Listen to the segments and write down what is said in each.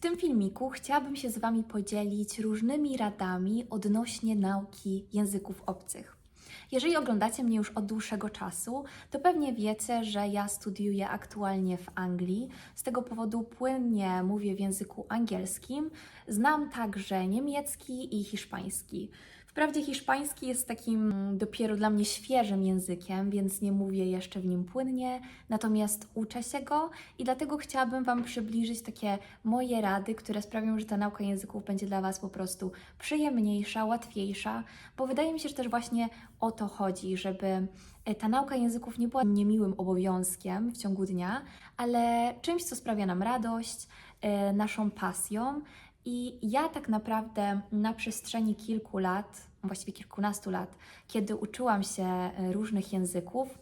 tym filmiku chciałabym się z Wami podzielić różnymi radami odnośnie nauki języków obcych. Jeżeli oglądacie mnie już od dłuższego czasu, to pewnie wiecie, że ja studiuję aktualnie w Anglii. Z tego powodu płynnie mówię w języku angielskim. Znam także niemiecki i hiszpański. Wprawdzie hiszpański jest takim dopiero dla mnie świeżym językiem, więc nie mówię jeszcze w nim płynnie, natomiast uczę się go i dlatego chciałabym Wam przybliżyć takie moje rady, które sprawią, że ta nauka języków będzie dla Was po prostu przyjemniejsza, łatwiejsza, bo wydaje mi się, że też właśnie o to chodzi, żeby e, ta nauka języków nie była niemiłym obowiązkiem w ciągu dnia, ale czymś, co sprawia nam radość, e, naszą pasją. I ja tak naprawdę na przestrzeni kilku lat, właściwie kilkunastu lat, kiedy uczyłam się e, różnych języków,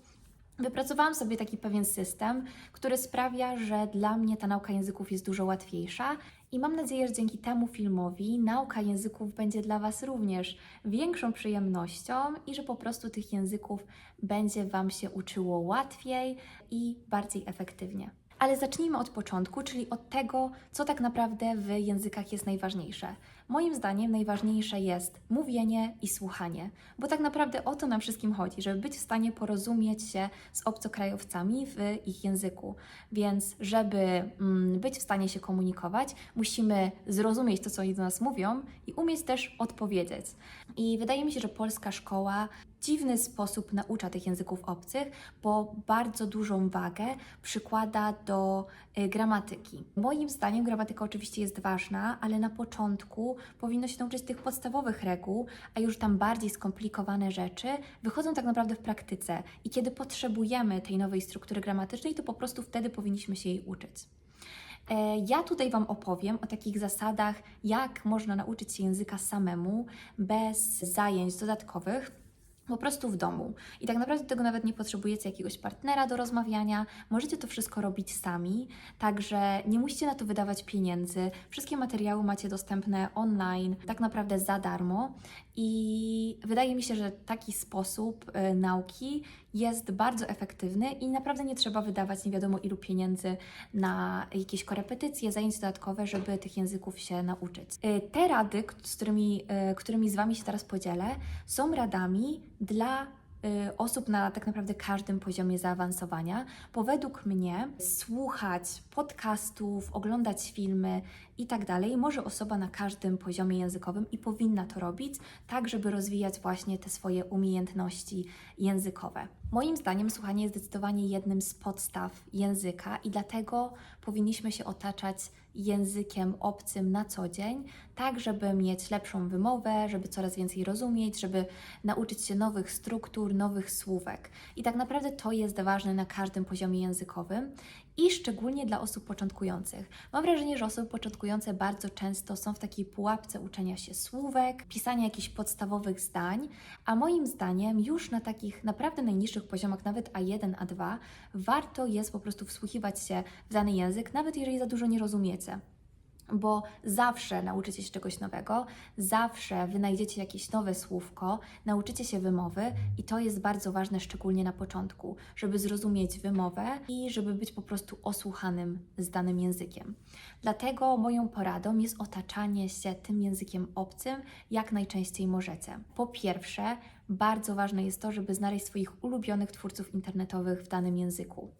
Wypracowałam sobie taki pewien system, który sprawia, że dla mnie ta nauka języków jest dużo łatwiejsza i mam nadzieję, że dzięki temu filmowi nauka języków będzie dla Was również większą przyjemnością i że po prostu tych języków będzie Wam się uczyło łatwiej i bardziej efektywnie. Ale zacznijmy od początku, czyli od tego, co tak naprawdę w językach jest najważniejsze. Moim zdaniem najważniejsze jest mówienie i słuchanie, bo tak naprawdę o to nam wszystkim chodzi, żeby być w stanie porozumieć się z obcokrajowcami w ich języku. Więc, żeby mm, być w stanie się komunikować, musimy zrozumieć to, co oni do nas mówią i umieć też odpowiedzieć. I wydaje mi się, że polska szkoła w dziwny sposób naucza tych języków obcych, bo bardzo dużą wagę przykłada do y, gramatyki. Moim zdaniem gramatyka oczywiście jest ważna, ale na początku powinno się nauczyć tych podstawowych reguł, a już tam bardziej skomplikowane rzeczy wychodzą tak naprawdę w praktyce. I kiedy potrzebujemy tej nowej struktury gramatycznej, to po prostu wtedy powinniśmy się jej uczyć. E, Ja tutaj Wam opowiem o takich zasadach, jak można nauczyć się języka samemu, bez zajęć dodatkowych po prostu w domu. I tak naprawdę tego nawet nie potrzebujecie jakiegoś partnera do rozmawiania. Możecie to wszystko robić sami, także nie musicie na to wydawać pieniędzy. Wszystkie materiały macie dostępne online, tak naprawdę za darmo. I wydaje mi się, że taki sposób y, nauki jest bardzo efektywny i naprawdę nie trzeba wydawać nie wiadomo ilu pieniędzy na jakieś korepetycje, zajęcia dodatkowe, żeby tych języków się nauczyć. Y, Te rady, z którymi, y, którymi z Wami się teraz podzielę, są radami dla y, osób na tak naprawdę każdym poziomie zaawansowania, bo według mnie słuchać podcastów, oglądać filmy i tak dalej może osoba na każdym poziomie językowym i powinna to robić, tak żeby rozwijać właśnie te swoje umiejętności językowe. Moim zdaniem słuchanie jest zdecydowanie jednym z podstaw języka i dlatego powinniśmy się otaczać językiem obcym na co dzień, tak żeby mieć lepszą wymowę, żeby coraz więcej rozumieć, żeby nauczyć się nowych struktur, nowych słówek. I tak naprawdę to jest ważne na każdym poziomie językowym i szczególnie dla osób początkujących. Mam wrażenie, że osoby początkujące bardzo często są w takiej pułapce uczenia się słówek, pisania jakichś podstawowych zdań, a moim zdaniem już na takich naprawdę najniższych poziomach, nawet A1, A2, warto jest po prostu wsłuchiwać się w dany język, nawet jeżeli za dużo nie rozumiecie bo zawsze nauczycie się czegoś nowego, zawsze wynajdziecie jakieś nowe słówko, nauczycie się wymowy i to jest bardzo ważne, szczególnie na początku, żeby zrozumieć wymowę i żeby być po prostu osłuchanym z danym językiem. Dlatego moją poradą jest otaczanie się tym językiem obcym jak najczęściej możecie. Po pierwsze, bardzo ważne jest to, żeby znaleźć swoich ulubionych twórców internetowych w danym języku.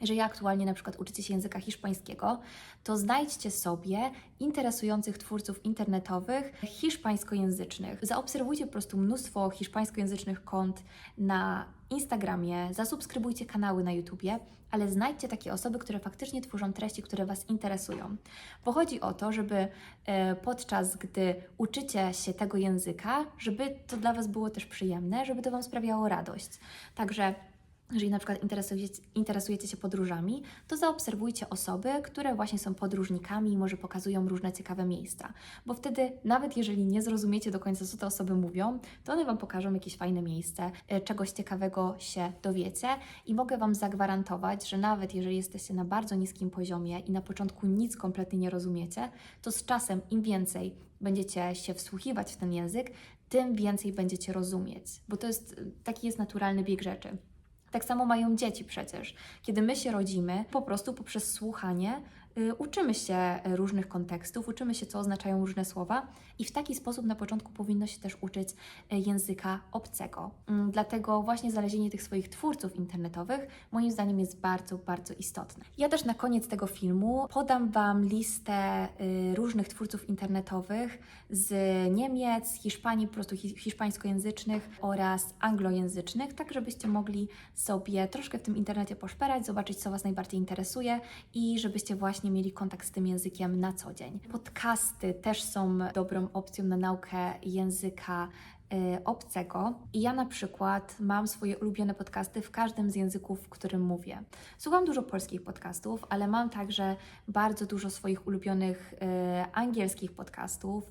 Jeżeli aktualnie na przykład uczycie się języka hiszpańskiego, to znajdźcie sobie interesujących twórców internetowych hiszpańskojęzycznych. Zaobserwujcie po prostu mnóstwo hiszpańskojęzycznych kont na Instagramie, zasubskrybujcie kanały na YouTubie, ale znajdźcie takie osoby, które faktycznie tworzą treści, które Was interesują. Bo chodzi o to, żeby e, podczas gdy uczycie się tego języka, żeby to dla Was było też przyjemne, żeby to Wam sprawiało radość. Także jeżeli na przykład interesujecie, interesujecie się podróżami, to zaobserwujcie osoby, które właśnie są podróżnikami i może pokazują różne ciekawe miejsca. Bo wtedy, nawet jeżeli nie zrozumiecie do końca, co te osoby mówią, to one Wam pokażą jakieś fajne miejsce, e, czegoś ciekawego się dowiecie i mogę Wam zagwarantować, że nawet jeżeli jesteście na bardzo niskim poziomie i na początku nic kompletnie nie rozumiecie, to z czasem im więcej będziecie się wsłuchiwać w ten język, tym więcej będziecie rozumieć, bo to jest taki jest naturalny bieg rzeczy. Tak samo mają dzieci przecież. Kiedy my się rodzimy, po prostu poprzez słuchanie uczymy się różnych kontekstów, uczymy się, co oznaczają różne słowa i w taki sposób na początku powinno się też uczyć y, języka obcego. Mm, Dlatego właśnie znalezienie tych swoich twórców internetowych moim zdaniem jest bardzo, bardzo istotne. Ja też na koniec tego filmu podam Wam listę y, różnych twórców internetowych z Niemiec, Hiszpanii, po prostu hi- hiszpańskojęzycznych oraz anglojęzycznych, tak żebyście mogli sobie troszkę w tym internecie poszperać, zobaczyć, co Was najbardziej interesuje i żebyście właśnie mieli kontakt z tym językiem na co dzień. Podcasty też są dobrą opcją na naukę języka y, obcego. I ja na przykład mam swoje ulubione podcasty w każdym z języków, w którym mówię. Słucham dużo polskich podcastów, ale mam także bardzo dużo swoich ulubionych y, angielskich podcastów.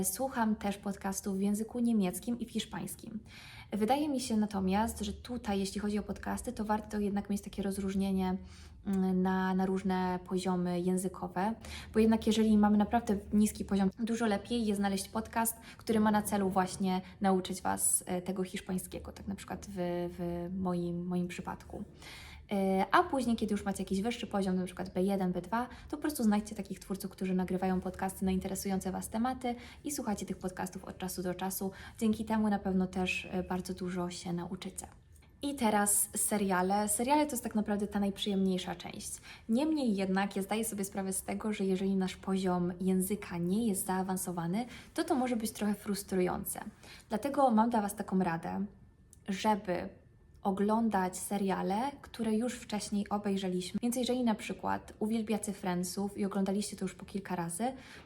Y, słucham też podcastów w języku niemieckim i hiszpańskim. Wydaje mi się natomiast, że tutaj, jeśli chodzi o podcasty, to warto jednak mieć takie rozróżnienie na, na różne poziomy językowe, bo jednak jeżeli mamy naprawdę niski poziom, dużo lepiej jest znaleźć podcast, który ma na celu właśnie nauczyć Was e, tego hiszpańskiego, tak na przykład w, w moim, moim przypadku. E, A później, kiedy już macie jakiś wyższy poziom, na przykład B1, B2, to po prostu znajdźcie takich twórców, którzy nagrywają podcasty na interesujące Was tematy i słuchajcie tych podcastów od czasu do czasu. Dzięki temu na pewno też e, bardzo dużo się nauczycie. I teraz seriale. Seriale to jest tak naprawdę ta najprzyjemniejsza część. Niemniej jednak ja zdaję sobie sprawę z tego, że jeżeli nasz poziom języka nie jest zaawansowany, to to może być trochę frustrujące. Dlatego mam dla Was taką radę, żeby oglądać seriale, które już wcześniej obejrzeliśmy. Więc jeżeli na przykład uwielbiacie Friendsów i oglądaliście to już po kilka razy,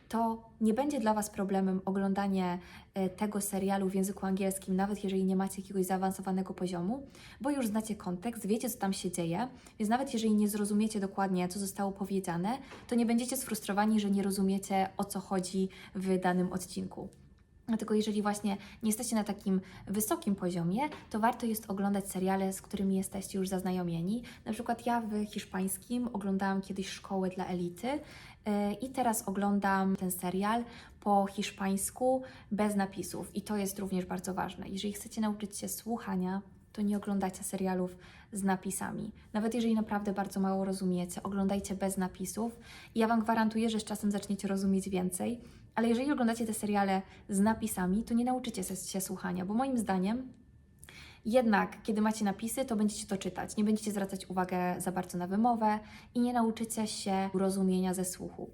to nie będzie dla Was problemem oglądanie e, tego serialu w języku angielskim, nawet jeżeli nie macie jakiegoś zaawansowanego poziomu, bo już znacie kontekst, wiecie co tam się dzieje, więc nawet jeżeli nie zrozumiecie dokładnie, co zostało powiedziane, to nie będziecie sfrustrowani, że nie rozumiecie o co chodzi w danym odcinku. Dlatego jeżeli właśnie nie jesteście na takim wysokim poziomie, to warto jest oglądać seriale, z którymi jesteście już zaznajomieni. Na przykład ja w hiszpańskim oglądałam kiedyś Szkołę dla Elity yy, i teraz oglądam ten serial po hiszpańsku bez napisów i to jest również bardzo ważne. Jeżeli chcecie nauczyć się słuchania, to nie oglądacie serialów z napisami. Nawet jeżeli naprawdę bardzo mało rozumiecie, oglądajcie bez napisów i ja Wam gwarantuję, że z czasem zaczniecie rozumieć więcej. Ale jeżeli oglądacie te seriale z napisami, to nie nauczycie się, słuchania, bo moim zdaniem jednak, kiedy macie napisy, to będziecie to czytać. Nie będziecie zwracać uwagę za bardzo na wymowę i nie nauczycie się rozumienia ze słuchu.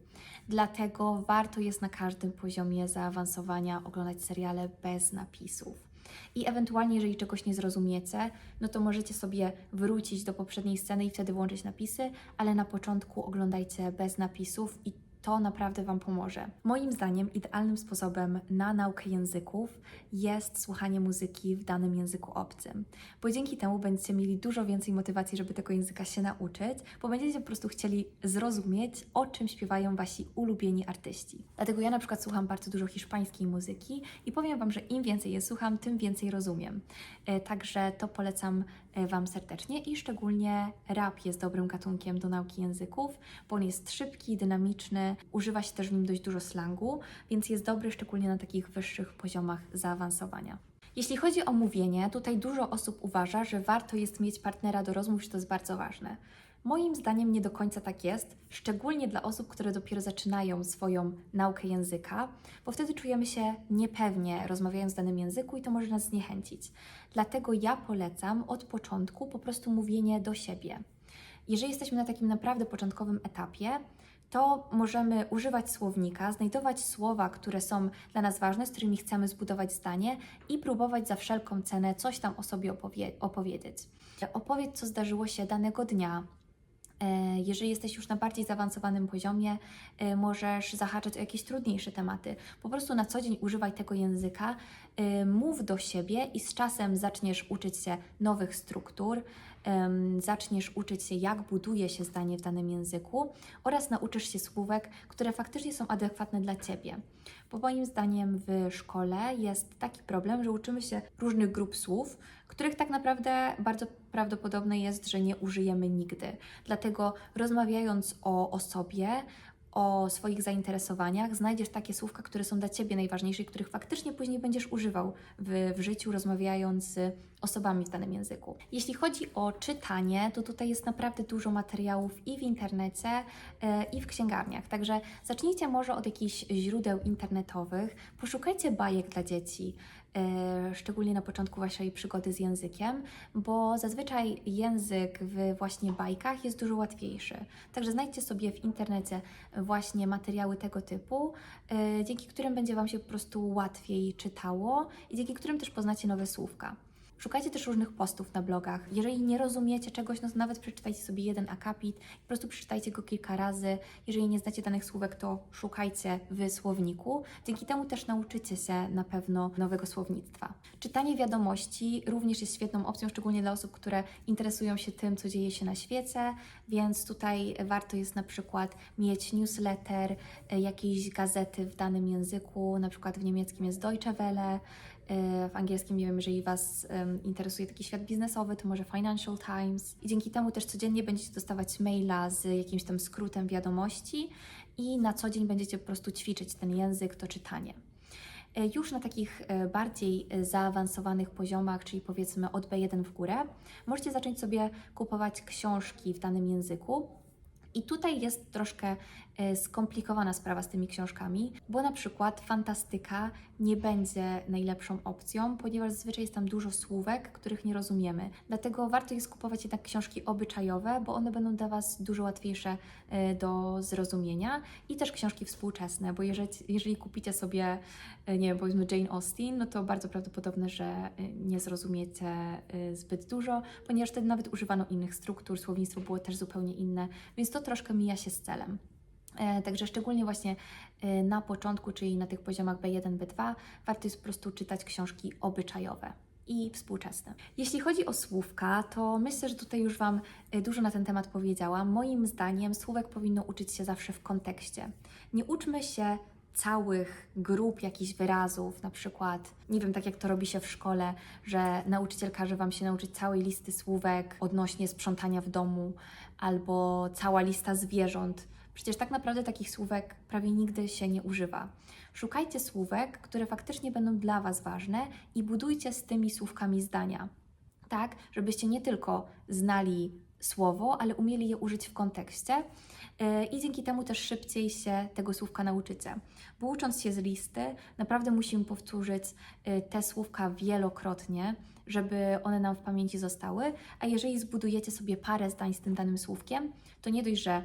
Dlatego warto jest na każdym poziomie zaawansowania oglądać seriale bez napisów. I ewentualnie, jeżeli czegoś nie zrozumiecie, no to możecie sobie wrócić do poprzedniej sceny i wtedy włączyć napisy, ale na początku oglądajcie bez napisów i to naprawdę Wam pomoże. Moim zdaniem idealnym sposobem na naukę języków jest słuchanie muzyki w danym języku obcym, bo dzięki temu będziecie mieli dużo więcej motywacji, żeby tego języka się nauczyć, bo będziecie po prostu chcieli zrozumieć, o czym śpiewają Wasi ulubieni artyści. Dlatego ja na przykład słucham bardzo dużo hiszpańskiej muzyki i powiem Wam, że im więcej je słucham, tym więcej rozumiem. E, Także to polecam e, Wam serdecznie i szczególnie rap jest dobrym gatunkiem do nauki języków, bo on jest szybki, dynamiczny, używa się też w nim dość dużo slangu, więc jest dobry szczególnie na takich wyższych poziomach zaawansowania. Jeśli chodzi o mówienie, tutaj dużo osób uważa, że warto jest mieć partnera do rozmów, że to jest bardzo ważne. Moim zdaniem nie do końca tak jest, szczególnie dla osób, które dopiero zaczynają swoją naukę języka, bo wtedy czujemy się niepewnie rozmawiając w danym języku i to może nas zniechęcić. Dlatego ja polecam od początku po prostu mówienie do siebie. Jeżeli jesteśmy na takim naprawdę początkowym etapie, to możemy używać słownika, znajdować słowa, które są dla nas ważne, z którymi chcemy zbudować zdanie i próbować za wszelką cenę coś tam o sobie opowie- opowiedzieć. Opowiedz, co zdarzyło się danego dnia. E, Jeżeli jesteś już na bardziej zaawansowanym poziomie, e, możesz zahaczać o jakieś trudniejsze tematy. Po prostu na co dzień używaj tego języka, mów do siebie i z czasem zaczniesz uczyć się nowych struktur, zaczniesz uczyć się, jak buduje się zdanie w danym języku oraz nauczysz się słówek, które faktycznie są adekwatne dla Ciebie. Bo moim zdaniem w szkole jest taki problem, że uczymy się różnych grup słów, których tak naprawdę bardzo prawdopodobne jest, że nie użyjemy nigdy. Dlatego rozmawiając o osobie, o swoich zainteresowaniach, znajdziesz takie słówka, które są dla Ciebie najważniejsze i których faktycznie później będziesz używał w, w życiu, rozmawiając z osobami w danym języku. Jeśli chodzi o czytanie, to tutaj jest naprawdę dużo materiałów i w internecie, e, i w księgarniach. Także zacznijcie może od jakichś źródeł internetowych, poszukajcie bajek dla dzieci, szczególnie na początku Waszej przygody z językiem, bo zazwyczaj język w właśnie bajkach jest dużo łatwiejszy. Także znajdźcie sobie w internecie właśnie materiały tego typu, e, dzięki którym będzie Wam się po prostu łatwiej czytało i dzięki którym też poznacie nowe słówka. Szukajcie też różnych postów na blogach. Jeżeli nie rozumiecie czegoś, no to nawet przeczytajcie sobie jeden akapit, po prostu przeczytajcie go kilka razy. Jeżeli nie znacie danych słówek, to szukajcie w słowniku. Dzięki temu też nauczycie się na pewno nowego słownictwa. Czytanie wiadomości również jest świetną opcją, szczególnie dla osób, które interesują się tym, co dzieje się na świecie, więc tutaj warto jest na przykład mieć newsletter, e, jakiejś gazety w danym języku, na przykład w niemieckim jest Deutsche Welle, w angielskim, nie wiem, jeżeli Was interesuje taki świat biznesowy, to może Financial Times. I dzięki temu też codziennie będziecie dostawać maila z jakimś tam skrótem wiadomości i na co dzień będziecie po prostu ćwiczyć ten język, to czytanie. E, Już na takich e, bardziej zaawansowanych poziomach, czyli powiedzmy od B1 w górę, możecie zacząć sobie kupować książki w danym języku. I tutaj jest troszkę e, skomplikowana sprawa z tymi książkami, bo na przykład fantastyka nie będzie najlepszą opcją, ponieważ zazwyczaj jest tam dużo słówek, których nie rozumiemy. Dlatego warto jest kupować jednak książki obyczajowe, bo one będą dla Was dużo łatwiejsze e, do zrozumienia i też książki współczesne, bo jeżeli, jeżeli kupicie sobie, e, nie wiem, powiedzmy Jane Austen, no to bardzo prawdopodobne, że nie zrozumiecie zbyt dużo, ponieważ wtedy nawet używano innych struktur, słownictwo było też zupełnie inne, więc to troszkę mija się z celem. E, Także szczególnie właśnie e, na początku, czyli na tych poziomach B1, B2, warto jest po prostu czytać książki obyczajowe i współczesne. Jeśli chodzi o słówka, to myślę, że tutaj już Wam e, dużo na ten temat powiedziałam. Moim zdaniem słówek powinno uczyć się zawsze w kontekście. Nie uczmy się całych grup jakichś wyrazów, na przykład, nie wiem, tak jak to robi się w szkole, że nauczyciel każe Wam się nauczyć całej listy słówek odnośnie sprzątania w domu, albo cała lista zwierząt. Przecież tak naprawdę takich słówek prawie nigdy się nie używa. Szukajcie słówek, które faktycznie będą dla Was ważne i budujcie z tymi słówkami zdania. Tak, żebyście nie tylko znali słowo, ale umieli je użyć w kontekście yy, i dzięki temu też szybciej się tego słówka nauczycie. Bo ucząc się z listy, naprawdę musimy powtórzyć yy, te słówka wielokrotnie, żeby one nam w pamięci zostały, a jeżeli zbudujecie sobie parę zdań z tym danym słówkiem, to nie dość, że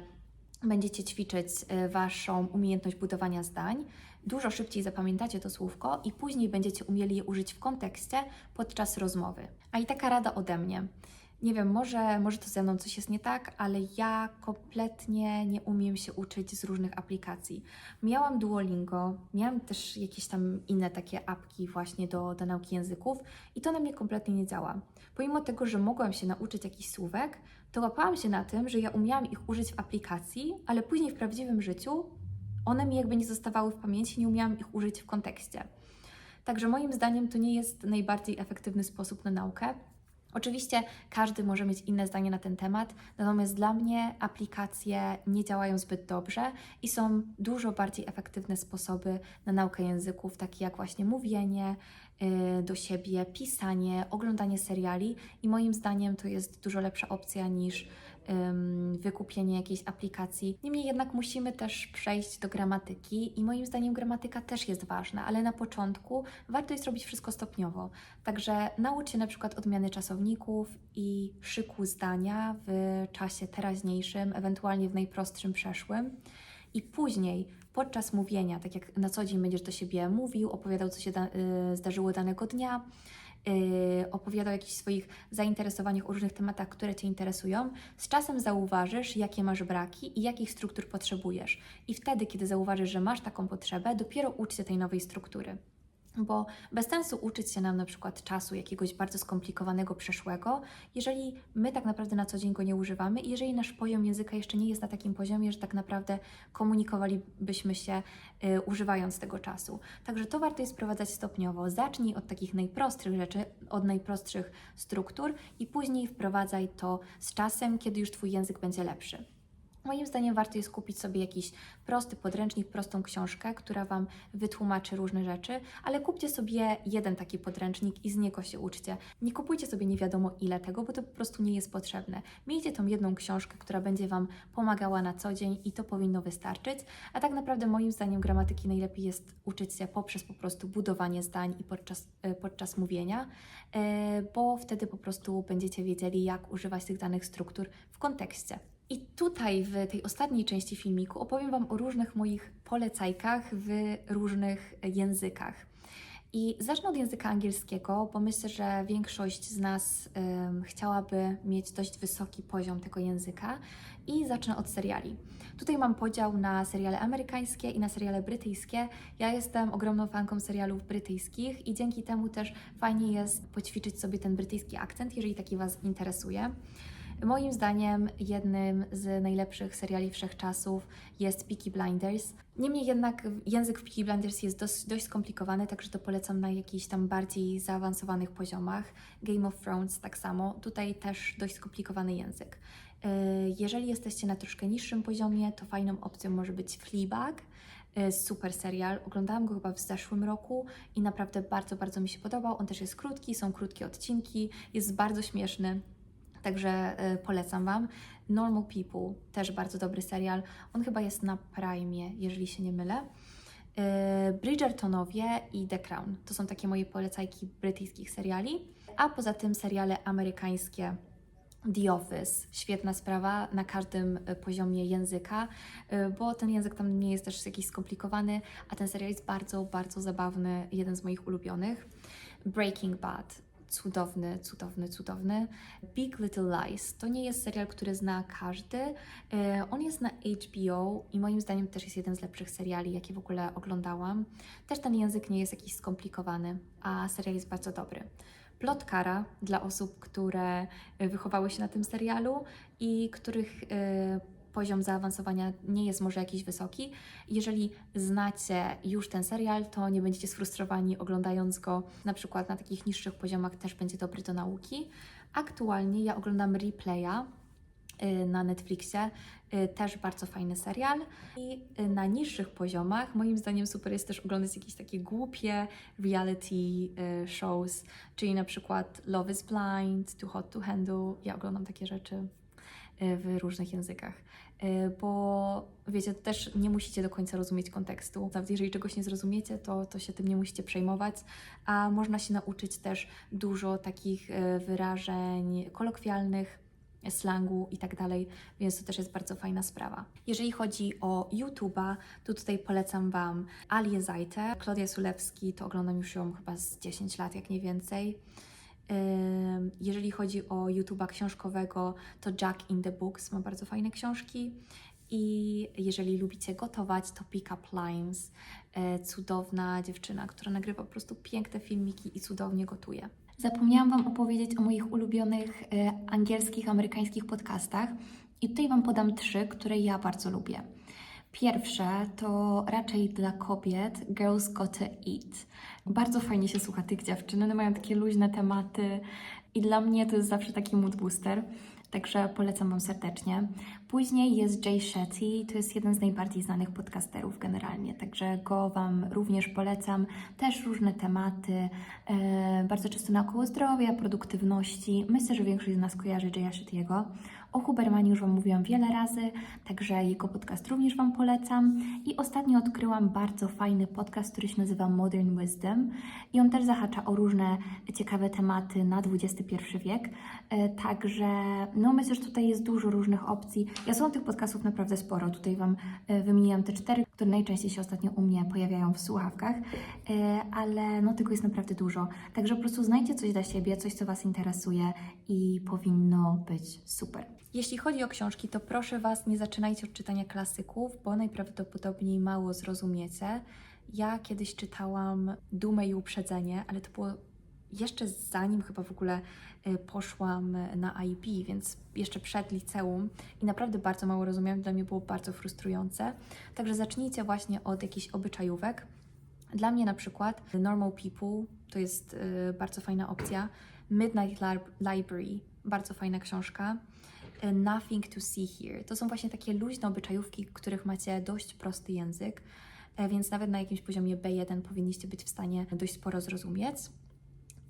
będziecie ćwiczyć y, Waszą umiejętność budowania zdań, dużo szybciej zapamiętacie to słówko i później będziecie umieli je użyć w kontekście podczas rozmowy. A i taka rada ode mnie. Nie wiem, może, może to ze mną coś jest nie tak, ale ja kompletnie nie umiem się uczyć z różnych aplikacji. Miałam Duolingo, miałam też jakieś tam inne takie apki właśnie do, do nauki języków i to na mnie kompletnie nie działa. Pomimo tego, że mogłam się nauczyć jakichś słówek, to łapałam się na tym, że ja umiałam ich użyć w aplikacji, ale później w prawdziwym życiu one mi jakby nie zostawały w pamięci, nie umiałam ich użyć w kontekście. Także moim zdaniem to nie jest najbardziej efektywny sposób na naukę. Oczywiście każdy może mieć inne zdanie na ten temat, natomiast dla mnie aplikacje nie działają zbyt dobrze i są dużo bardziej efektywne sposoby na naukę języków, takie jak właśnie mówienie yy, do siebie, pisanie, oglądanie seriali i moim zdaniem to jest dużo lepsza opcja niż wykupienie jakiejś aplikacji. Niemniej jednak musimy też przejść do gramatyki i moim zdaniem gramatyka też jest ważna, ale na początku warto jest robić wszystko stopniowo. Także naucz się na przykład odmiany czasowników i szyku zdania w czasie teraźniejszym, ewentualnie w najprostszym przeszłym. I później, podczas mówienia, tak jak na co dzień będziesz do siebie mówił, opowiadał, co się da, y, zdarzyło danego dnia, yy, opowiadał o jakichś swoich zainteresowaniach o różnych tematach, które Cię interesują, z czasem zauważysz, jakie masz braki i jakich struktur potrzebujesz. I wtedy, kiedy zauważysz, że masz taką potrzebę, dopiero ucz się tej nowej struktury. Bo bez sensu uczyć się nam na przykład czasu jakiegoś bardzo skomplikowanego przeszłego, jeżeli my tak naprawdę na co dzień go nie używamy i jeżeli nasz poziom języka jeszcze nie jest na takim poziomie, że tak naprawdę komunikowalibyśmy się y, używając tego czasu. Także to warto jest wprowadzać stopniowo. Zacznij od takich najprostszych rzeczy, od najprostszych struktur i później wprowadzaj to z czasem, kiedy już Twój język będzie lepszy. Moim zdaniem warto jest kupić sobie jakiś prosty podręcznik, prostą książkę, która Wam wytłumaczy różne rzeczy, ale kupcie sobie jeden taki podręcznik i z niego się uczcie. Nie kupujcie sobie nie wiadomo ile tego, bo to po prostu nie jest potrzebne. Miejcie tą jedną książkę, która będzie Wam pomagała na co dzień i to powinno wystarczyć. A tak naprawdę moim zdaniem gramatyki najlepiej jest uczyć się poprzez po prostu budowanie zdań i podczas, e, podczas mówienia, e, bo wtedy po prostu będziecie wiedzieli, jak używać tych danych struktur w kontekście. I tutaj w tej ostatniej części filmiku opowiem Wam o różnych moich polecajkach w różnych językach. I zacznę od języka angielskiego, bo myślę, że większość z nas ym, chciałaby mieć dość wysoki poziom tego języka. I zacznę od seriali. Tutaj mam podział na seriale amerykańskie i na seriale brytyjskie. Ja jestem ogromną fanką serialów brytyjskich i dzięki temu też fajnie jest poćwiczyć sobie ten brytyjski akcent, jeżeli taki Was interesuje. Moim zdaniem jednym z najlepszych seriali wszechczasów jest Peaky Blinders. Niemniej jednak język w Peaky Blinders jest dość, dość skomplikowany, także to polecam na jakichś tam bardziej zaawansowanych poziomach. Game of Thrones tak samo, tutaj też dość skomplikowany język. Yy, Jeżeli jesteście na troszkę niższym poziomie, to fajną opcją może być Fleabag. Yy, Super serial. Oglądałam go chyba w zeszłym roku i naprawdę bardzo, bardzo mi się podobał. On też jest krótki, są krótkie odcinki, jest bardzo śmieszny. Także y, polecam Wam. Normal People, też bardzo dobry serial. On chyba jest na Prime, jeżeli się nie mylę. Y, Bridgertonowie i The Crown. To są takie moje polecajki brytyjskich seriali. A poza tym seriale amerykańskie. The Office, świetna sprawa na każdym y, poziomie języka, bo ten język tam nie jest też jakiś skomplikowany, a ten serial jest bardzo, bardzo zabawny, jeden z moich ulubionych. Breaking Bad, cudowny, cudowny, cudowny. Big Little Lies to nie jest serial, który zna każdy. E, On jest na HBO i moim zdaniem też jest jeden z lepszych seriali, jakie w ogóle oglądałam. Też ten język nie jest jakiś skomplikowany, a serial jest bardzo dobry. Plotkara dla osób, które wychowały się na tym serialu i których e, poziom zaawansowania nie jest może jakiś wysoki. Jeżeli znacie już ten serial, to nie będziecie sfrustrowani oglądając go na przykład na takich niższych poziomach, też będzie dobry do nauki. Aktualnie ja oglądam replaya y, na Netflixie, y, też bardzo fajny serial. I y, na niższych poziomach, moim zdaniem, super jest też oglądać jakieś takie głupie reality shows, czyli na przykład Love is Blind, Too Hot to Handle. Ja oglądam takie rzeczy w różnych językach. Y, Bo wiecie, też nie musicie do końca rozumieć kontekstu. Nawet jeżeli czegoś nie zrozumiecie, to, to się tym nie musicie przejmować, a można się nauczyć też dużo takich y, wyrażeń kolokwialnych, slangu i tak dalej, więc to też jest bardzo fajna sprawa. Jeżeli chodzi o YouTube'a, to tutaj polecam Wam Alię Zajtę, Klaudia Sulewski, to oglądam już ją chyba z 10 lat, jak nie więcej. Jeżeli chodzi o YouTube'a książkowego, to Jack in the Books ma bardzo fajne książki. I jeżeli lubicie gotować, to Pick Up Lines, e, cudowna dziewczyna, która nagrywa po prostu piękne filmiki i cudownie gotuje. Zapomniałam Wam opowiedzieć o moich ulubionych e, angielskich, amerykańskich podcastach i tutaj Wam podam trzy, które ja bardzo lubię. Pierwsze to raczej dla kobiet Girls Gotta Eat. Bardzo fajnie się słucha tych dziewczyn, one mają takie luźne tematy i dla mnie to jest zawsze taki mood booster. Także polecam Wam serdecznie. Później jest Jay Shetty, to jest jeden z najbardziej znanych podcasterów generalnie, także go Wam również polecam. Też różne tematy, e, bardzo często naokoło zdrowia, produktywności. Myślę, że większość z nas kojarzy Jaya Shetty'ego. O Hubermanie już Wam mówiłam wiele razy, także jego podcast również Wam polecam. I ostatnio odkryłam bardzo fajny podcast, który się nazywa Modern Wisdom i on też zahacza o różne ciekawe tematy na XXI wiek. E, Także no myślę, że tutaj jest dużo różnych opcji. Ja słucham tych podcastów naprawdę sporo. Tutaj Wam e, wymieniłam te cztery, które najczęściej się ostatnio u mnie pojawiają w słuchawkach, E, ale no tego jest naprawdę dużo. Także po prostu znajdźcie coś dla siebie, coś co Was interesuje i powinno być super. Jeśli chodzi o książki, to proszę Was, nie zaczynajcie od czytania klasyków, bo najprawdopodobniej mało zrozumiecie. Ja kiedyś czytałam Dumę i Uprzedzenie, ale to było jeszcze zanim chyba w ogóle y, poszłam na IB, więc jeszcze przed liceum i naprawdę bardzo mało rozumiałam, dla mnie było bardzo frustrujące. Także zacznijcie właśnie od jakichś obyczajówek. Dla mnie na przykład Normal People to jest y, bardzo fajna opcja. Midnight Lib- Library, bardzo fajna książka. Nothing to see here. To są właśnie takie luźne obyczajówki, których macie dość prosty język, więc nawet na jakimś poziomie B1 powinniście być w stanie dość sporo zrozumieć.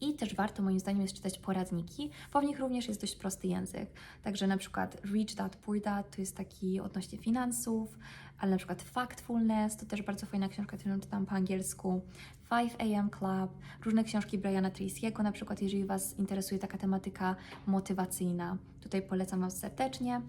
I też warto moim zdaniem jest czytać poradniki, bo w nich również jest dość prosty język. Także na przykład Rich Dad Poor Dad to jest taki odnośnie finansów, ale na przykład Factfulness to też bardzo fajna książka, którą czytam po angielsku. 5 AM Club, różne książki Briana Tracy'ego, na przykład jeżeli Was interesuje taka tematyka motywacyjna. Tutaj polecam Wam serdecznie.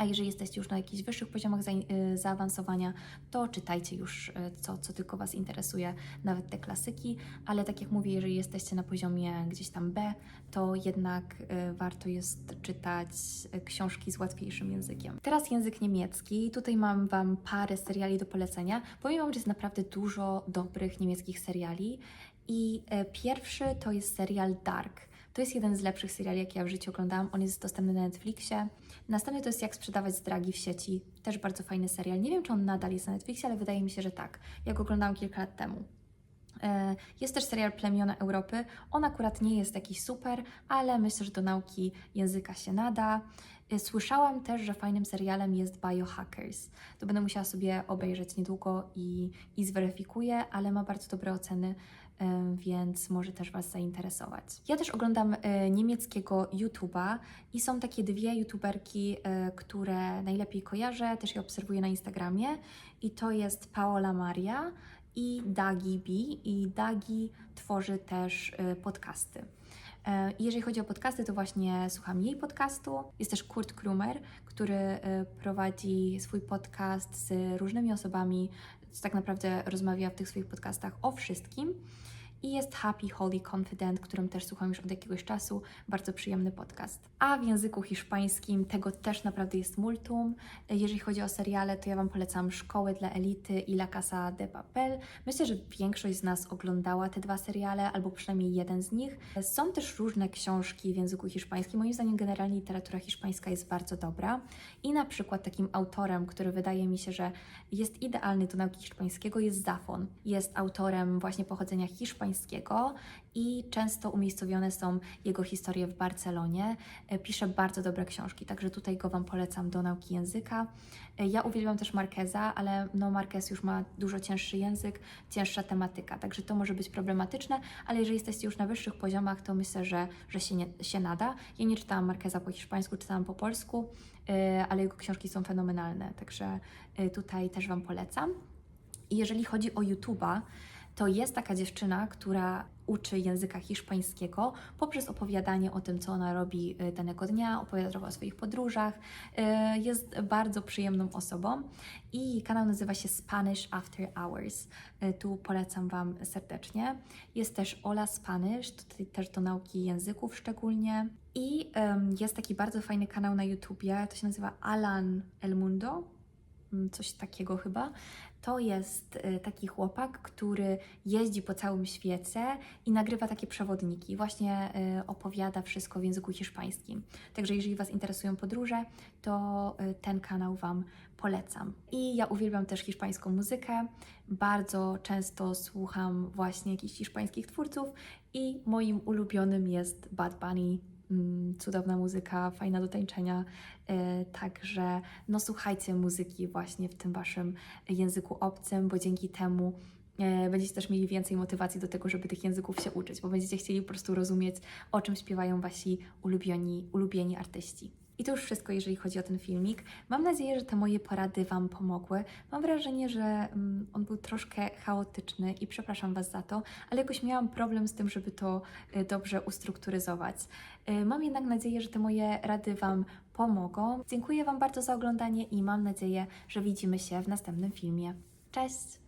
A jeżeli jesteście już na jakichś wyższych poziomach y, zaawansowania, to czytajcie już y, co, co tylko Was interesuje, nawet te klasyki, ale tak jak mówię, jeżeli jesteście na poziomie gdzieś tam B, to jednak y, warto jest czytać książki z łatwiejszym językiem. Teraz język niemiecki. Tutaj mam Wam parę seriali do polecenia. Powiem Wam, że jest naprawdę dużo dobrych niemieckich seriali i pierwszy to jest serial Dark. To jest jeden z lepszych seriali, jakie ja w życiu oglądałam. On jest dostępny na Netflixie. Następny to jest Jak sprzedawać zdragi w sieci. Też bardzo fajny serial. Nie wiem, czy on nadal jest na Netflixie, ale wydaje mi się, że tak. Ja go oglądałam kilka lat temu. E, Jest też serial Plemiona Europy. On akurat nie jest jakiś super, ale myślę, że do nauki języka się nada. Słyszałam też, że fajnym serialem jest Biohackers. To będę musiała sobie obejrzeć niedługo i, i zweryfikuję, ale ma bardzo dobre oceny, e, więc może też Was zainteresować. Ja też oglądam e, niemieckiego YouTube'a i są takie dwie YouTuberki, e, które najlepiej kojarzę, też je obserwuję na Instagramie i to jest Paola Maria i Dagi B. I Dagi tworzy też podcasty. E, jeżeli chodzi o podcasty, to właśnie słucham jej podcastu. Jest też Kurt Krumer, który y, prowadzi swój podcast z różnymi osobami, tak naprawdę rozmawia w tych swoich podcastach o wszystkim. I jest Happy Holy Confident, którym też słucham już od jakiegoś czasu. Bardzo przyjemny podcast. A w języku hiszpańskim tego też naprawdę jest multum. Jeżeli chodzi o seriale, to ja Wam polecam Szkołę dla Elity i La Casa de Papel. Myślę, że większość z nas oglądała te dwa seriale, albo przynajmniej jeden z nich. Są też różne książki w języku hiszpańskim. Moim zdaniem generalnie literatura hiszpańska jest bardzo dobra. I na przykład takim autorem, który wydaje mi się, że jest idealny do nauki hiszpańskiego, jest Zafon. Jest autorem właśnie pochodzenia hiszpańskiego i często umiejscowione są jego historie w Barcelonie. E, Pisze bardzo dobre książki, także tutaj go Wam polecam do nauki języka. E, Ja uwielbiam też Marqueza, ale no Marquez już ma dużo cięższy język, cięższa tematyka, także to może być problematyczne, ale jeżeli jesteście już na wyższych poziomach, to myślę, że, że się, nie, się nada. Ja nie czytałam Marqueza po hiszpańsku, czytałam po polsku, e, ale jego książki są fenomenalne, także tutaj też Wam polecam. I jeżeli chodzi o YouTube'a, to jest taka dziewczyna, która uczy języka hiszpańskiego poprzez opowiadanie o tym, co ona robi y, danego dnia, opowiada o swoich podróżach. Y, Jest bardzo przyjemną osobą i kanał nazywa się Spanish After Hours. Y, Tu polecam Wam serdecznie. Jest też Ola Spanish, tutaj też do nauki języków szczególnie. I jest taki bardzo fajny kanał na YouTubie, to się nazywa Alan El Mundo mm, coś takiego chyba. To jest y, taki chłopak, który jeździ po całym świecie i nagrywa takie przewodniki. Właśnie y, opowiada wszystko w języku hiszpańskim. Także jeżeli Was interesują podróże, to y, ten kanał Wam polecam. I ja uwielbiam też hiszpańską muzykę. Bardzo często słucham właśnie jakichś hiszpańskich twórców i moim ulubionym jest Bad Bunny. Mm, Cudowna muzyka, fajna do tańczenia. E, Także no słuchajcie muzyki właśnie w tym waszym języku obcym, bo dzięki temu e, będziecie też mieli więcej motywacji do tego, żeby tych języków się uczyć, bo będziecie chcieli po prostu rozumieć, o czym śpiewają wasi ulubieni, ulubieni artyści. I to już wszystko, jeżeli chodzi o ten filmik. Mam nadzieję, że te moje porady Wam pomogły. Mam wrażenie, że mm, on był troszkę chaotyczny i przepraszam Was za to, ale jakoś miałam problem z tym, żeby to e, dobrze ustrukturyzować. E, Mam jednak nadzieję, że te moje rady Wam pomogą. Dziękuję Wam bardzo za oglądanie i mam nadzieję, że widzimy się w następnym filmie. Cześć!